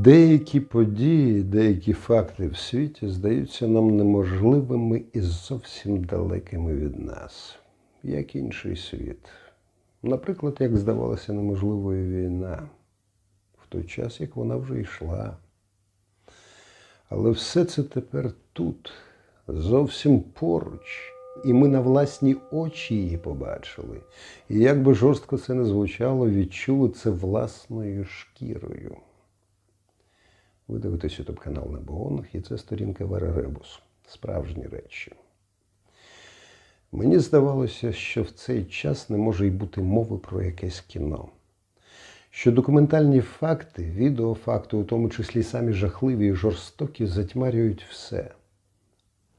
Деякі події, деякі факти в світі здаються нам неможливими і зовсім далекими від нас, як інший світ. Наприклад, як здавалося неможливою війна, в той час, як вона вже йшла. Але все це тепер тут, зовсім поруч, і ми на власні очі її побачили. І як би жорстко це не звучало, відчули це власною шкірою. Ви дивитесь ютуб канал Небоонг, і це сторінка Вера Ребус. Справжні речі. Мені здавалося, що в цей час не може й бути мови про якесь кіно. Що документальні факти, відеофакти, у тому числі самі жахливі і жорстокі, затьмарюють все.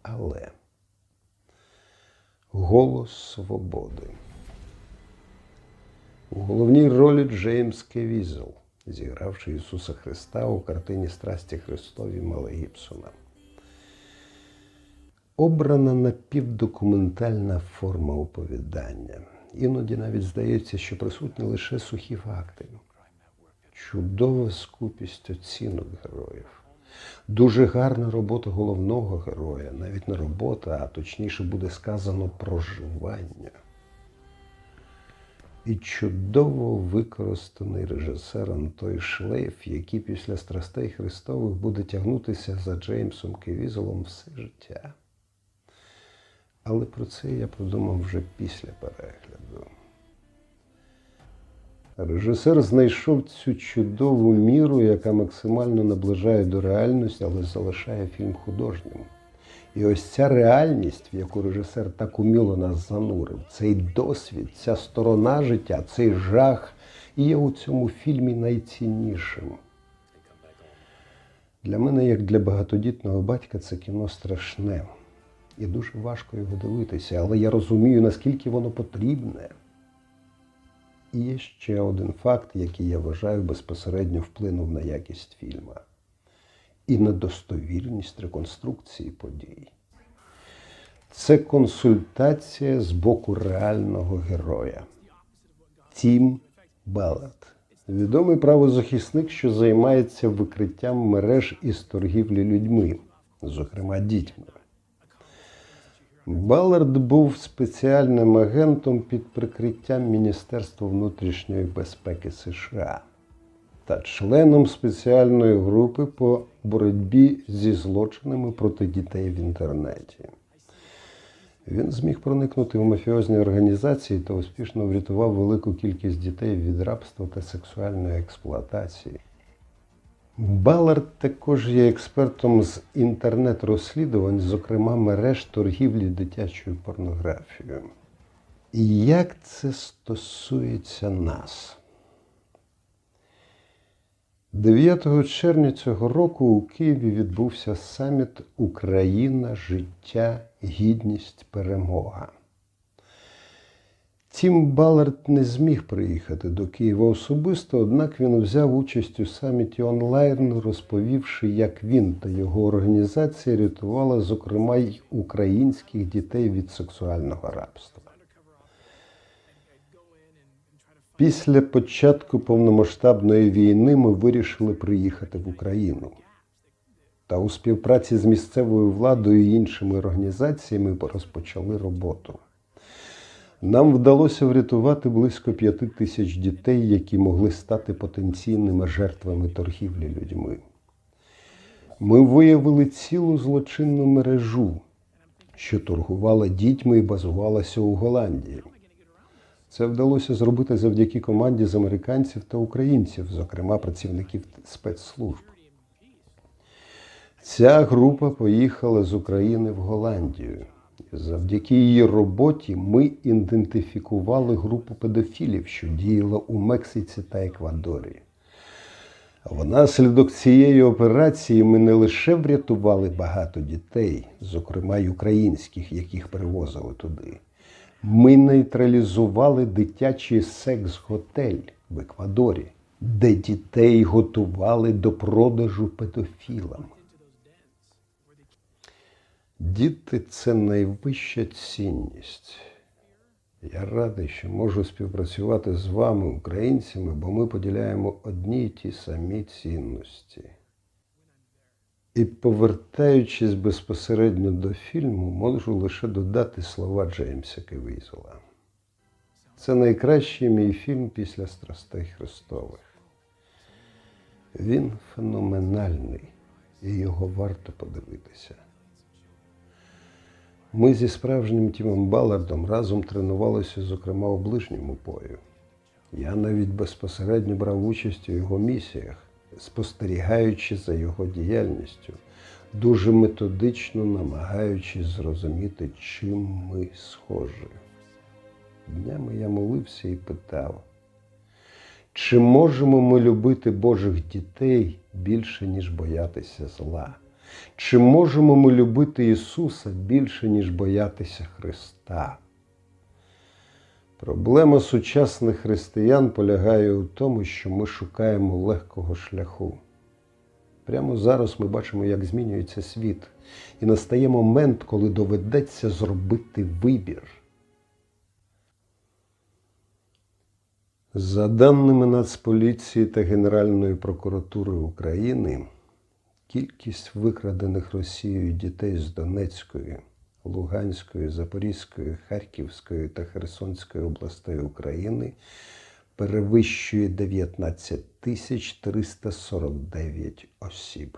Але голос свободи. У головній ролі Джеймс Кевізел, зігравши Ісуса Христа у картині Страсті Христові Мела Гібсона. Обрана напівдокументальна форма оповідання. Іноді навіть здається, що присутні лише сухі факти. Чудова скупість оцінок героїв. Дуже гарна робота головного героя, навіть не робота, а точніше буде сказано проживання. І чудово використаний режисером той шлейф, який після страстей Христових буде тягнутися за Джеймсом Кевізелом все життя. Але про це я подумав вже після перегляду. Режисер знайшов цю чудову міру, яка максимально наближає до реальності, але залишає фільм художнім. І ось ця реальність, в яку режисер так уміло нас занурив, цей досвід, ця сторона життя, цей жах є у цьому фільмі найціннішим. Для мене, як для багатодітного батька, це кіно страшне. І дуже важко його дивитися, але я розумію, наскільки воно потрібне. І є ще один факт, який я вважаю безпосередньо вплинув на якість фільму і на достовірність реконструкції подій. Це консультація з боку реального героя. Тім Беллет. Відомий правозахисник, що займається викриттям мереж із торгівлі людьми, зокрема дітьми. Балард був спеціальним агентом під прикриттям Міністерства внутрішньої безпеки США та членом спеціальної групи по боротьбі зі злочинами проти дітей в інтернеті. Він зміг проникнути в мафіозні організації та успішно врятував велику кількість дітей від рабства та сексуальної експлуатації. Балард також є експертом з інтернет-розслідувань, зокрема мереж торгівлі дитячою порнографією. І як це стосується нас? 9 червня цього року у Києві відбувся саміт Україна, життя, гідність, перемога. Тім Балард не зміг приїхати до Києва особисто, однак він взяв участь у саміті онлайн, розповівши, як він та його організація рятували, зокрема, й українських дітей від сексуального рабства. Після початку повномасштабної війни ми вирішили приїхати в Україну. Та у співпраці з місцевою владою і іншими організаціями розпочали роботу. Нам вдалося врятувати близько п'яти тисяч дітей, які могли стати потенційними жертвами торгівлі людьми. Ми виявили цілу злочинну мережу, що торгувала дітьми і базувалася у Голландії. Це вдалося зробити завдяки команді з американців та українців, зокрема працівників спецслужб. Ця група поїхала з України в Голландію. Завдяки її роботі ми ідентифікували групу педофілів, що діяла у Мексиці та Еквадорі. Внаслідок цієї операції ми не лише врятували багато дітей, зокрема й українських, яких привозили туди. Ми нейтралізували дитячий секс-готель в Еквадорі, де дітей готували до продажу педофілам. Діти це найвища цінність. Я радий, що можу співпрацювати з вами, українцями, бо ми поділяємо одні й ті самі цінності. І повертаючись безпосередньо до фільму, можу лише додати слова Джеймса Кевізела. Це найкращий мій фільм після Страстей Христових. Він феноменальний, і його варто подивитися. Ми зі справжнім Тімом Балардом разом тренувалися, зокрема, у ближньому бою. Я навіть безпосередньо брав участь у його місіях, спостерігаючи за його діяльністю, дуже методично намагаючись зрозуміти, чим ми схожі. Днями я молився і питав, чи можемо ми любити Божих дітей більше, ніж боятися зла? Чи можемо ми любити Ісуса більше, ніж боятися Христа? Проблема сучасних християн полягає у тому, що ми шукаємо легкого шляху. Прямо зараз ми бачимо, як змінюється світ, і настає момент, коли доведеться зробити вибір. За даними Нацполіції та Генеральної прокуратури України, кількість викрадених Росією дітей з Донецької, Луганської, Запорізької, Харківської та Херсонської областей України перевищує 19 тисяч 349 осіб.